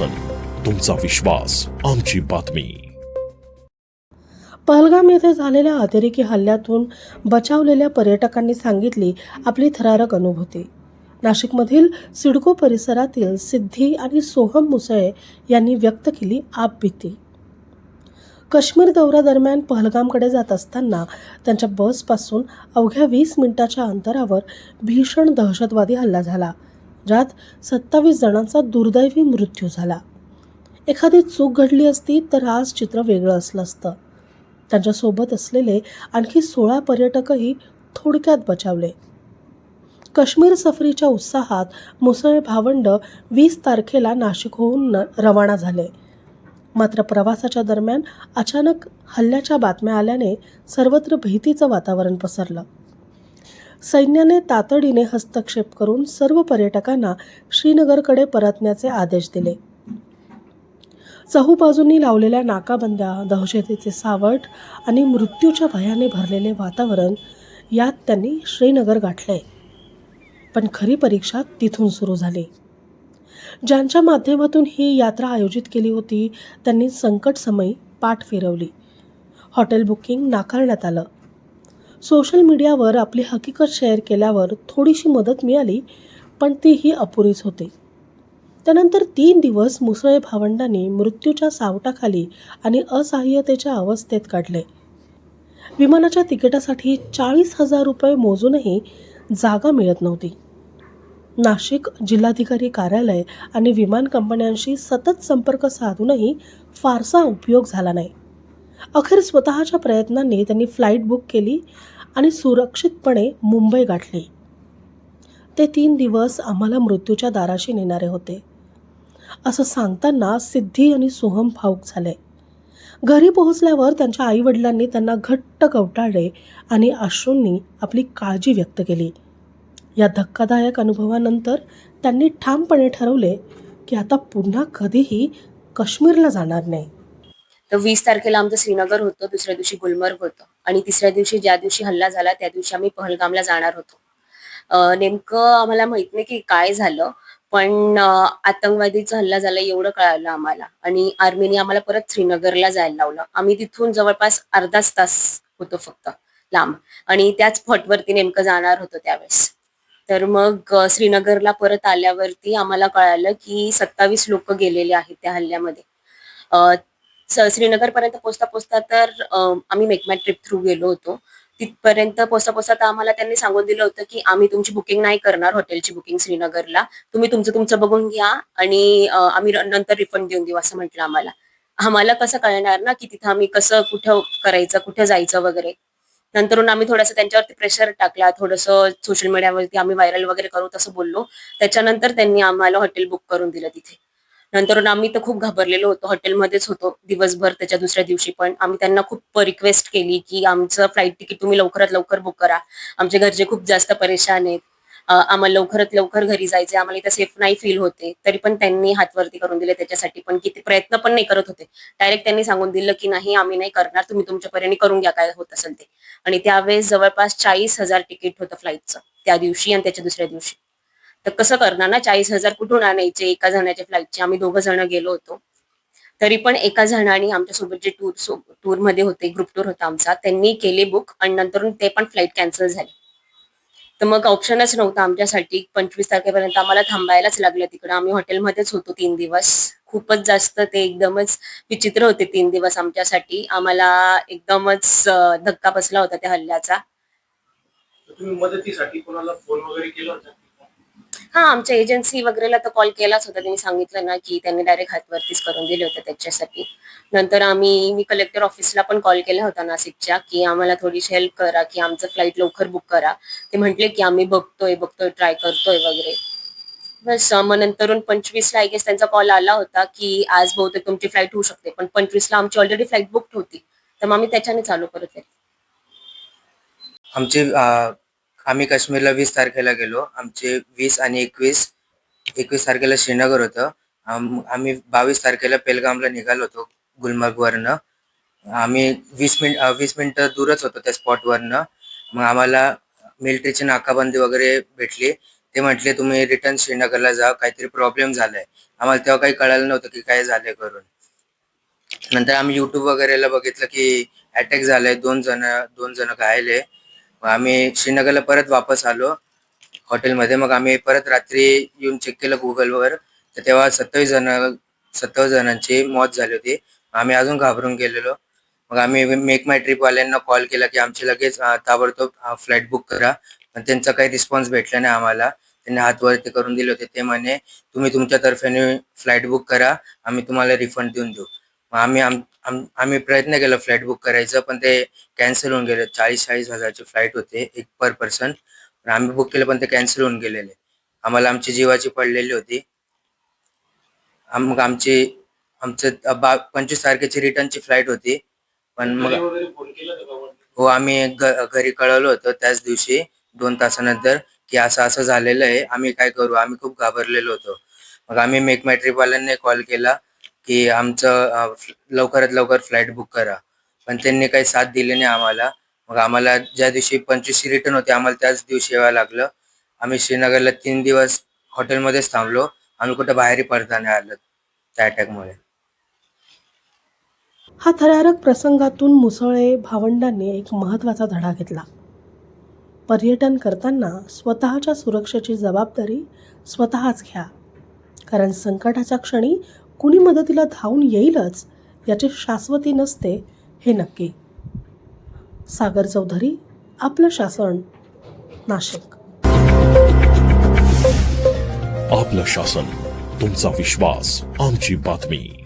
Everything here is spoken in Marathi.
आमचा विश्वास आमची बातमी. पहलगाम येथे झालेल्या अतिरेकी हल्ल्यातून बचावलेल्या पर्यटकांनी सांगितली आपली थरारक अनुभूती. नाशिकमधील सिडको परिसरातील सिद्धी आणि सोहम मुसळे यांनी व्यक्त केली आपबीती काश्मीर दौऱ्यादरम्यान पहलगामकडे जात असताना त्यांच्या बसपासून अवघ्या वीस मिनिटाच्या अंतरावर भीषण दहशतवादी हल्ला झाला. ज्यात सत्तावीस जणांचा दुर्दैवी मृत्यू झाला. एखादी चूक घडली असती तर आज चित्र वेगळं असलं असतं. त्यांच्यासोबत असलेले आणखी सोळा पर्यटकही थोडक्यात बचावले. काश्मीर सफरीच्या उत्साहात मुसळ भावंड वीस तारखेला नाशिकहून न रवाना झाले. मात्र प्रवासाच्या दरम्यान अचानक हल्ल्याच्या बातम्या आल्याने सर्वत्र भीतीचं वातावरण पसरलं. सैन्याने तातडीने हस्तक्षेप करून सर्व पर्यटकांना श्रीनगरकडे परतण्याचे आदेश दिले. चहूबाजूंनी लावलेल्या नाकाबंद्या दहशतीचे सावट आणि मृत्यूच्या भयाने भरलेले वातावरण यात त्यांनी श्रीनगर गाठले. पण खरी परीक्षा तिथून सुरू झाली. ज्यांच्या माध्यमातून ही यात्रा आयोजित केली होती त्यांनी संकटसमयी पाठ फिरवली. हॉटेल बुकिंग नाकारण्यात आलं. सोशल मीडियावर आपली हकीकत शेअर केल्यावर थोडीशी मदत मिळाली पण तीही अपुरीच होती. त्यानंतर तीन दिवस मुसळे भावंडांनी मृत्यूच्या सावटाखाली आणि असहाय्यतेच्या अवस्थेत काढले. विमानाच्या तिकिटासाठी चाळीस हजार रुपये मोजूनही जागा मिळत नव्हती. नाशिक जिल्हाधिकारी कार्यालय आणि विमान कंपन्यांशी सतत संपर्क साधूनही फारसा उपयोग झाला नाही. अखेर स्वतःच्या प्रयत्नांनी त्यांनी फ्लाईट बुक केली आणि सुरक्षितपणे मुंबई गाठली. ते तीन दिवस आम्हाला मृत्यूच्या दाराशी नेणारे होते. असं सांगताना सिद्धी आणि सोहम भाऊक झाले. घरी पोहोचल्यावर त्यांच्या आईवडिलांनी त्यांना घट्ट कवटाळले आणि अश्रूंनी आपली काळजी व्यक्त केली. या धक्कादायक अनुभवानंतर त्यांनी ठामपणे ठरवले की आता पुन्हा कधीही काश्मीरला जाणार नाही. तर वीस तारखेला आमचं श्रीनगर होतं दुसऱ्या दिवशी गुलमर्ग होतं. आणि तिसऱ्या दिवशी ज्या दिवशी हल्ला झाला त्या दिवशी आम्ही पहलगामला जाणार होतो. नेमकं आम्हाला माहीत नाही की काय झालं पण आतंकवादीचा हल्ला झाला एवढं कळालं आम्हाला. आणि आर्मीने आम्हाला परत श्रीनगरला जायला लावलं. आम्ही तिथून जवळपास अर्धाच तास होतो फक्त लांब. आणि त्याच फटवरती नेमकं जाणार होतो त्यावेळेस. तर मग श्रीनगरला परत आल्यावरती आम्हाला कळालं की सत्तावीस लोक गेलेले आहेत त्या हल्ल्यामध्ये. श्रीनगरपर्यंत पोचता पोचता तर आम्ही मेकमॅट ट्रिप थ्रू गेलो होतो. तिथपर्यंत पोचता पोचता तर आम्हाला त्यांनी सांगून दिलं होतं की आम्ही तुमची बुकिंग नाही करणार हॉटेलची बुकिंग श्रीनगरला. तुम्ही तुमचं तुमचं बघून घ्या आणि आम्ही नंतर रिफंड देऊन देऊ असं म्हटलं आम्हाला. आम्हाला कसं कळणार ना की तिथं आम्ही कसं कुठं करायचं कुठं जायचं वगैरे. नंतरून आम्ही थोडंसं त्यांच्यावरती प्रेशर टाकला थोडंसं सोशल मीडियावरती आम्ही व्हायरल वगैरे करू तसं बोललो. त्याच्यानंतर त्यांनी आम्हाला हॉटेल बुक करून दिलं तिथे. नंतर आम्ही तर खूप घाबरलेलो होतो. हॉटेलमध्येच होतो दिवसभर त्याच्या दुसऱ्या दिवशी पण. आम्ही त्यांना खूप रिक्वेस्ट केली की आमचं फ्लाईट तिकीट तुम्ही लवकरात लवकर बुक करा. आमचे घरचे खूप जास्त परेशान आहेत. आम्हाला लवकरात लवकर घरी जायचे आम्हाला इथं सेफ नाही फील होते. तरी पण त्यांनी हातवरती करून दिले त्याच्यासाठी पण किती प्रयत्न पण नाही करत होते. डायरेक्ट त्यांनी सांगून दिलं की नाही आम्ही नाही करणार. तुम्ही तुमच्या परीने करून घ्या काय होत असेल ते. आणि त्यावेळेस जवळपास चाळीस हजार तिकीट होतं फ्लाईटचं त्या दिवशी आणि त्याच्या दुसऱ्या दिवशी. तर कसं करणार ना? चाळीस हजार कुठून आणायचे? एका जणाच्या फ्लाईटचे आम्ही दोघं जण गेलो होतो. तरी पण एका जणांनी आमच्यासोबत जे टूर टूरमध्ये होते ग्रुप टूर होता आमचा त्यांनी केले बुक आणि नंतर ते पण फ्लाईट कॅन्सल झाली. तर मग ऑप्शनच नव्हता आमच्यासाठी. पंचवीस तारखेपर्यंत आम्हाला थांबायलाच लागलं तिकडं. आम्ही हॉटेलमध्येच होतो तीन दिवस. खूपच जास्त ते एकदमच विचित्र होते तीन दिवस आमच्यासाठी. आम्हाला एकदमच धक्का बसला होता त्या हल्ल्याचा. मदतीसाठी कोणाला फोन वगैरे केला होता? हा आमच्या एजन्सी वगैरेला तर कॉल केलाच होता. त्यांनी सांगितलं ना की त्यांनी डायरेक्ट हातवरतीच करून दिले होते त्याच्यासाठी. नंतर आम्ही मी कलेक्टर ऑफिसला पण कॉल केला होता नाशिकच्या की आम्हाला थोडीशी हेल्प करा की आमचं फ्लाईट लवकर बुक करा. ते म्हटले की आम्ही बघतोय बघतोय ट्राय करतोय वगैरे. बस मग नंतरून पंचवीसला आय गेस त्यांचा कॉल आला होता की आज बहुतेक तुमची फ्लाईट होऊ शकते. पण पंचवीसला आमची ऑलरेडी फ्लाईट बुक होती. तर मग आम्ही त्याच्याने चालू करत आहे आमचे आम्ही काश्मीरला वीस तारखेला गेलो. आमचे वीस आणि एकवीस एकवीस तारखेला श्रीनगर होतं. आम- आम्ही बावीस तारखेला पेलगामला निघालो होतो गुलमर्गवरनं. आम्ही वीस मिनिट वीस मिनिटं दूरच होतो त्या स्पॉटवरनं. मग आम्हाला मिलिटरीची नाकाबंदी वगैरे भेटली. ते म्हटले तुम्ही रिटर्न श्रीनगरला जा काहीतरी प्रॉब्लेम झालाय. आम्हाला तेव्हा काही कळालं नव्हतं की काय झालंय करून. नंतर आम्ही युट्यूब वगैरेला बघितलं की अटॅक झालाय. दोन जण दोन जण घायले. मग आम्ही श्रीनगरला परत वापस आलो हॉटेलमध्ये. मग आम्ही परत रात्री येऊन चेक केलं गुगलवर. तर तेव्हा सत्तावीस जण सत्तावीस जणांची मौत झाली होती. आम्ही अजून घाबरून गेलेलो. मग आम्ही मेक माय ट्रीपवाल्यांना कॉल केला की आमचे लगेच ताबडतोब फ्लाईट बुक करा. पण त्यांचा काही रिस्पॉन्स भेटला नाही आम्हाला. त्यांनी हात वरती करून दिले होते. ते म्हणे तुम्ही तुमच्या तर्फेने फ्लाईट बुक करा. आम्ही तुम्हाला रिफंड देऊन देऊ. मग आम्ही आम, आम, आम्ही प्रयत्न केला फ्लाईट बुक करायचं पण ते कॅन्सल होऊन गेले. चाळीस चाळीस हजारचे फ्लाईट होते एक पर पर्सन. पण आम्ही बुक केलं पण ते कॅन्सल होऊन गेलेले. आम्हाला आमची जीवाची पडलेली होती. आम- मग आमची आमचं बा पंचवीस तारखेची रिटर्नची फ्लाईट होती. पण मग घरी वगैरे फोन केला होता का वरती? हो आम्ही घ- घरी कळवलं होतं त्याच दिवशी दोन तासानंतर की असं असं झालेलं आहे आम्ही काय करू? आम्ही खूप घाबरलेलो होतो. मग आम्ही मेक माय ट्रिपवाल्यांनी कॉल केला. की आमचं लवकरात लवकर फ्लाईट बुक करा. पण त्यांनी काही साथ दिली नाही आम्हाला. मग आम्हाला ज्या दिवशी पंचवीसशे रिटर्न होते आम्हाला त्याच दिवशी यावं लागलं. आम्ही श्रीनगरला तीन दिवस हॉटेलमध्येच थांबलो. आम्ही कुठं बाहेरही पडता नाही आलं त्या अटॅकमुळे. हा थरारक प्रसंगातून मुसळे भावंडांनी एक महत्त्वाचा धडा घेतला. पर्यटन करताना स्वतःच्या सुरक्षेची जबाबदारी स्वतःच घ्या. कारण संकटाच्या क्षणी कुणी मदतीला धावून येईलच याची शाश्वती नसते हे नक्की. सागर चौधरी आपलं शासन नाशिक. आपलं शासन तुमचा विश्वास आमची बातमी.